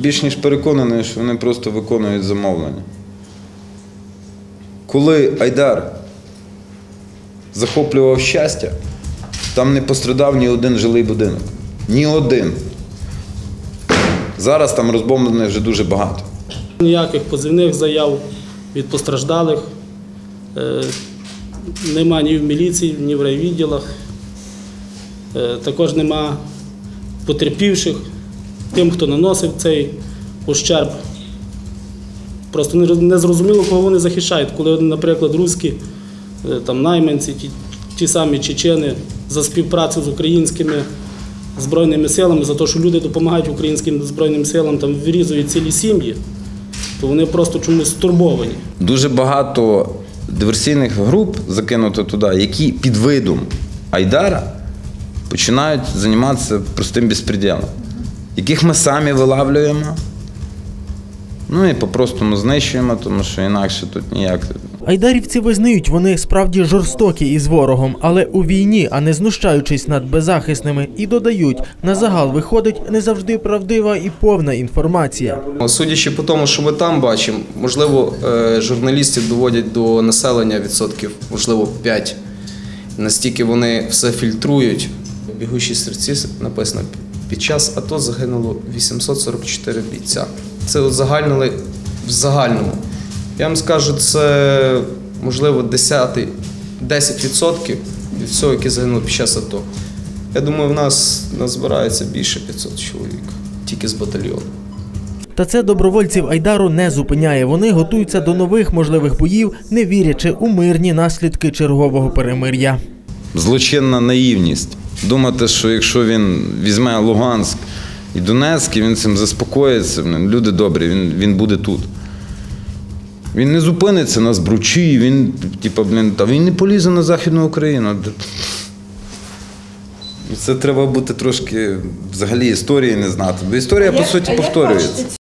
Більш ніж переконаний, що вони просто виконують замовлення. Коли Айдар захоплював щастя, там не пострадав ні один жилий будинок. Ні один. Зараз там розбомблених вже дуже багато. Ніяких позивних заяв від постраждалих е, нема ні в міліції, ні в райвідділах. Е, Також нема потерпівших, тим, хто наносив цей ущерб. Просто не зрозуміло, кого вони захищають. Коли, наприклад, руські е, там, найманці, ті, ті самі чечени за співпрацю з українськими збройними силами, за те, що люди допомагають українським збройним силам, там вирізують цілі сім'ї, то вони просто чомусь стурбовані. Дуже багато диверсійних груп закинуто туди, які під видом Айдара починають займатися простим безпреділом, яких ми самі вилавлюємо. Ну і по-простому знищуємо, тому що інакше тут ніяк. Айдарівці визнають, вони справді жорстокі із ворогом, але у війні, а не знущаючись над беззахисними, і додають, на загал виходить не завжди правдива і повна інформація. Судячи по тому, що ми там бачимо, можливо, е, журналістів доводять до населення відсотків, можливо, 5. Настільки вони все фільтрують. В серці написано, під час АТО загинуло 844 бійця. Це узагальнили в загальному. Я вам скажу, це можливо 10, 10% від всього, яке загинуло під час АТО. Я думаю, в нас назбирається більше 500 чоловік, тільки з батальйону. Та це добровольців Айдару не зупиняє. Вони готуються до нових можливих боїв, не вірячи у мирні наслідки чергового перемир'я. Злочинна наївність. Думати, що якщо він візьме Луганськ і Донецьк, і він цим заспокоїться, люди добрі, він, він буде тут. Він не зупиниться на збручі, він, типу, блін, та він не полізе на Західну Україну. Це треба бути трошки взагалі історії не знати. Бо історія, по суті, повторюється.